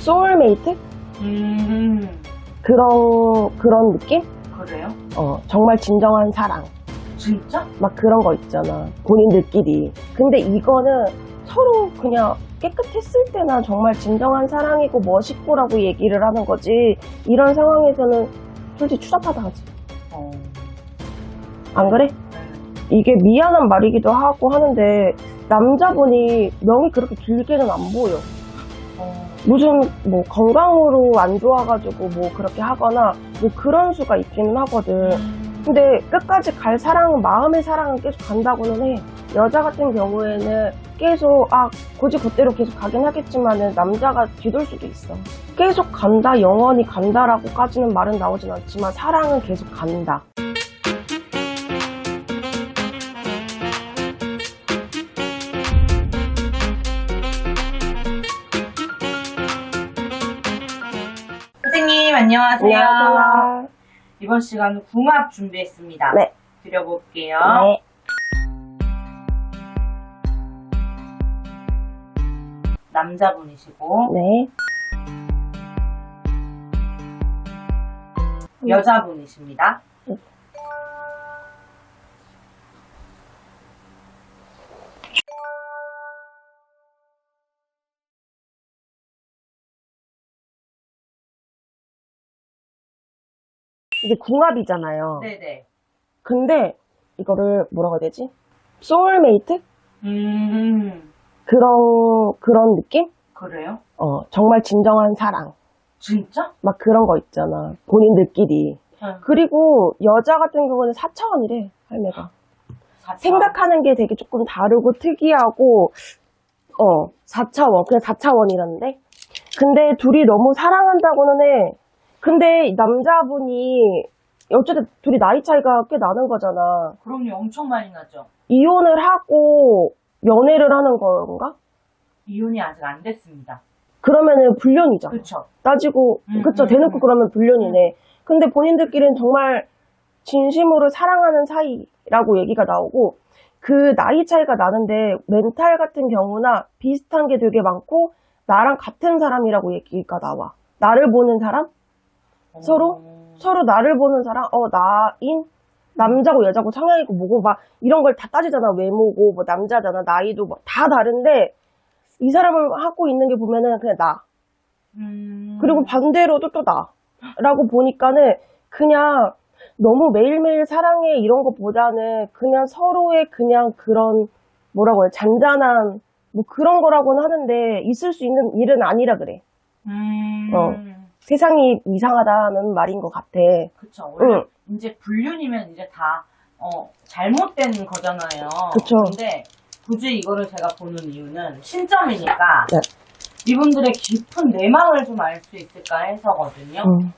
소울메이트? 음, 그런, 그런 느낌? 그래요? 어, 정말 진정한 사랑. 진짜? 막 그런 거 있잖아. 본인들끼리. 근데 이거는 서로 그냥 깨끗했을 때나 정말 진정한 사랑이고 멋있고라고 얘기를 하는 거지. 이런 상황에서는 솔직히 추잡하다 하지. 어. 안 그래? 네. 이게 미안한 말이기도 하고 하는데 남자분이 명이 그렇게 길게는 안 보여. 어. 무슨 뭐 건강으로 안 좋아가지고 뭐 그렇게 하거나 뭐 그런 수가 있기는 하거든. 근데 끝까지 갈 사랑은 마음의 사랑은 계속 간다고는 해. 여자 같은 경우에는 계속 아 고지 그대로 계속 가긴 하겠지만은 남자가 뒤돌 수도 있어. 계속 간다, 영원히 간다라고까지는 말은 나오진 않지만 사랑은 계속 간다. 안녕하세요. 안녕하세요. 이번 시간은 궁합 준비했습니다. 네. 드려볼게요. 네. 남자분이시고, 네. 여자분이십니다. 이게 궁합이잖아요. 네네. 근데 이거를 뭐라고 해야 되지? 소울메이트? 음, 그런 그런 느낌? 그래요? 어, 정말 진정한 사랑. 진짜? 막 그런 거 있잖아. 본인들끼리. 응. 그리고 여자 같은 경우는 4차원이래, 할매가. 사차. 생각하는 게 되게 조금 다르고 특이하고, 어, 4차원. 그냥 4차원이라는데? 근데 둘이 너무 사랑한다고는 해. 근데 남자분이, 어쨌든 둘이 나이 차이가 꽤 나는 거잖아. 그럼요, 엄청 많이 나죠. 이혼을 하고 연애를 하는 건가? 이혼이 아직 안 됐습니다. 그러면은 불륜이잖아. 그쵸? 따지고 음, 그쵸 음, 대놓고 음. 그러면 불륜이네. 근데 본인들끼리는 정말 진심으로 사랑하는 사이라고 얘기가 나오고 그 나이 차이가 나는데 멘탈 같은 경우나 비슷한 게 되게 많고 나랑 같은 사람이라고 얘기가 나와. 나를 보는 사람? 서로? 어, 서로 나를 보는 사람? 어 나인? 남자고 여자고 성향이고 뭐고 막 이런 걸 다 따지잖아. 외모고 뭐 남자잖아. 나이도 뭐 다 다른데 이 사람을 하고 있는 게 보면은 그냥 나. 음, 그리고 반대로도 또 나. 라고 보니까는 그냥 너무 매일매일 사랑해 이런 것보다는 그냥 서로의 그냥 그런 뭐라고 해 잔잔한 뭐 그런 거라고는 하는데 있을 수 있는 일은 아니라 그래. 음, 어. 세상이 이상하다는 말인 것 같아. 그쵸. 원래 응. 이제 불륜이면 이제 다, 어, 잘못된 거잖아요. 그쵸. 근데 굳이 이거를 제가 보는 이유는 신점이니까 네. 이분들의 깊은 내막을 좀 알 수 있을까 해서거든요. 음.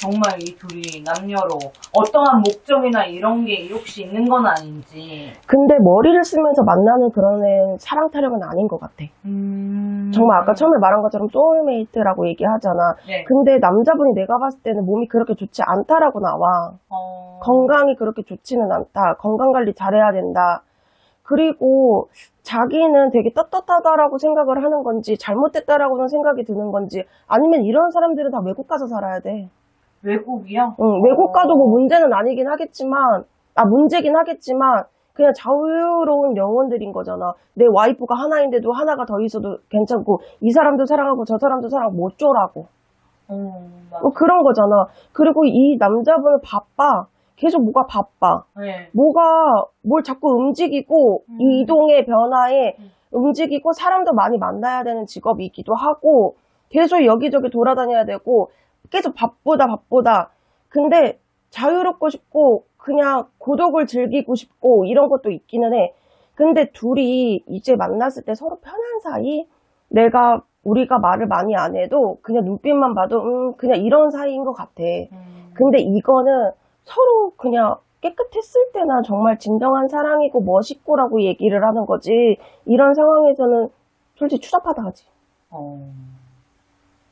정말 이 둘이 남녀로 어떠한 목적이나 이런 게 혹시 있는 건 아닌지. 근데 머리를 쓰면서 만나는 그런 사랑 타령은 아닌 것 같아. 음. 정말 아까 처음에 말한 것처럼 소울메이트라고 얘기하잖아. 네. 근데 남자분이 내가 봤을 때는 몸이 그렇게 좋지 않다라고 나와. 어... 건강이 그렇게 좋지는 않다. 건강 관리 잘해야 된다. 그리고 자기는 되게 떳떳하다라고 생각을 하는 건지 잘못됐다라고는 생각이 드는 건지 아니면 이런 사람들은 다 외국 가서 살아야 돼. 외국이요? 응, 외국 가도 뭐 문제는 아니긴 하겠지만 아 문제긴 하겠지만 그냥 자유로운 영혼들인 거잖아. 내 와이프가 하나인데도 하나가 더 있어도 괜찮고 이 사람도 사랑하고 저 사람도 사랑하고 뭐 어쩌라고. 어, 맞- 뭐 그런 거잖아. 그리고 이 남자분은 바빠. 계속 뭐가 바빠. 네. 뭐가 뭘 자꾸 움직이고 음. 이동의 변화에 음. 움직이고 사람도 많이 만나야 되는 직업이기도 하고 계속 여기저기 돌아다녀야 되고 계속 바쁘다 바쁘다 근데 자유롭고 싶고 그냥 고독을 즐기고 싶고 이런 것도 있기는 해 근데 둘이 이제 만났을 때 서로 편한 사이 내가 우리가 말을 많이 안 해도 그냥 눈빛만 봐도 음 그냥 이런 사이인 것 같아 음. 근데 이거는 서로 그냥 깨끗했을 때나 정말 진정한 사랑이고 멋있고라고 얘기를 하는 거지. 이런 상황에서는 솔직히 추잡하다 하지. 어.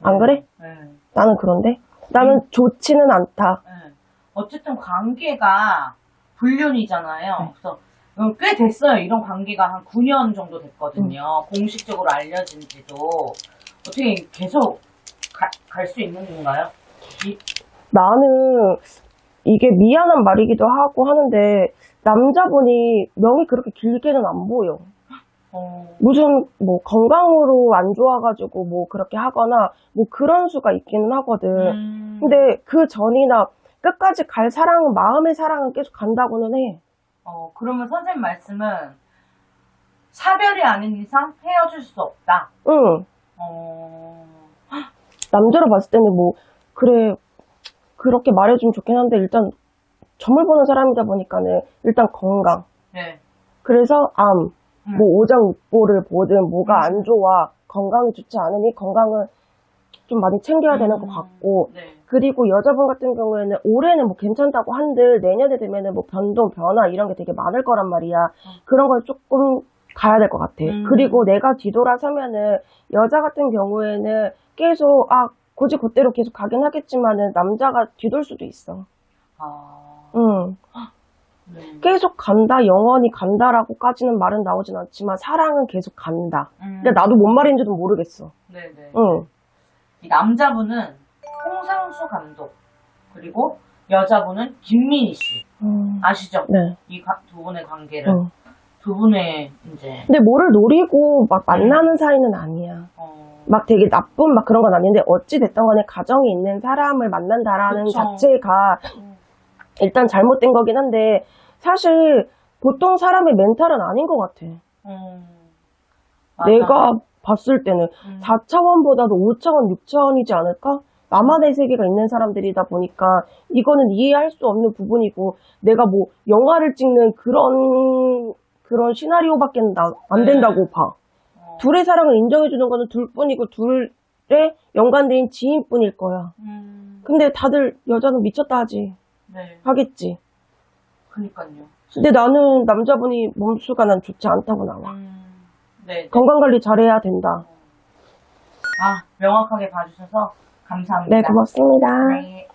안 그래? 네. 나는 그런데. 나는 좋지는 않다. 네. 어쨌든 관계가 불륜이잖아요. 네. 그래서 어, 꽤 됐어요. 이런 관계가 한 9년 정도 됐거든요. 음. 공식적으로 알려진 지도. 어떻게 계속 갈 수 있는 건가요? 이- 나는 이게 미안한 말이기도 하고 하는데 남자분이 명이 그렇게 길게는 안 보여. 어, 무슨 뭐 건강으로 안 좋아가지고 뭐 그렇게 하거나 뭐 그런 수가 있기는 하거든. 음, 근데 그 전이나 끝까지 갈 사랑은 마음의 사랑은 계속 간다고는 해. 어, 그러면 선생님 말씀은 사별이 아닌 이상 헤어질 수 없다. 응. 어, 남자로 봤을 때는 뭐 그래 그렇게 말해주면 좋긴 한데 일단 점을 보는 사람이다 보니까는 일단 건강. 네. 그래서 암, 음. 뭐 오장육부를 보든 뭐가 안 좋아 건강이 좋지 않으니 건강을 좀 많이 챙겨야 되는 것 음, 같고 네. 그리고 여자분 같은 경우에는 올해는 뭐 괜찮다고 한들 내년에 되면은 뭐 변동 변화 이런 게 되게 많을 거란 말이야 그런 걸 조금 가야 될 것 같아 음. 그리고 내가 뒤돌아서면은 여자 같은 경우에는 계속 아 고지 곧대로 계속 가긴 하겠지만은 남자가 뒤돌 수도 있어 아, 응 네. 계속 간다 영원히 간다라고까지는 말은 나오진 않지만 사랑은 계속 간다 음, 근데 나도 뭔 말인지도 모르겠어. 네네. 응. 이 남자분은 홍상수 감독 그리고 여자분은 김민희 씨 아시죠? 네. 이 두 분의 관계를 응. 두 분의 이제 근데 뭐를 노리고 막 만나는 사이는 아니야. 어, 막 되게 나쁜 막 그런 건 아닌데 어찌 됐던 간에 가정이 있는 사람을 만난다라는 그쵸. 자체가 음, 일단 잘못된 거긴 한데 사실 보통 사람의 멘탈은 아닌 것 같아. 음, 맞아. 내가 봤을 때는 음, 4차원보다도 5차원, 6차원이지 않을까? 나만의 세계가 있는 사람들이다 보니까 이거는 이해할 수 없는 부분이고 내가 뭐 영화를 찍는 그런 그런 시나리오밖에 나- 안 네. 된다고 봐. 어, 둘의 사랑을 인정해주는 거는 둘뿐이고 둘의 연관된 지인뿐일 거야. 음, 근데 다들 여자는 미쳤다 하지. 네, 하겠지. 그니까요. 근데 나는 남자분이 몸수가 난 좋지 않다고 나와. 음, 네, 네. 건강관리 잘해야 된다. 아 명확하게 봐주셔서 감사합니다. 네, 고맙습니다. 네.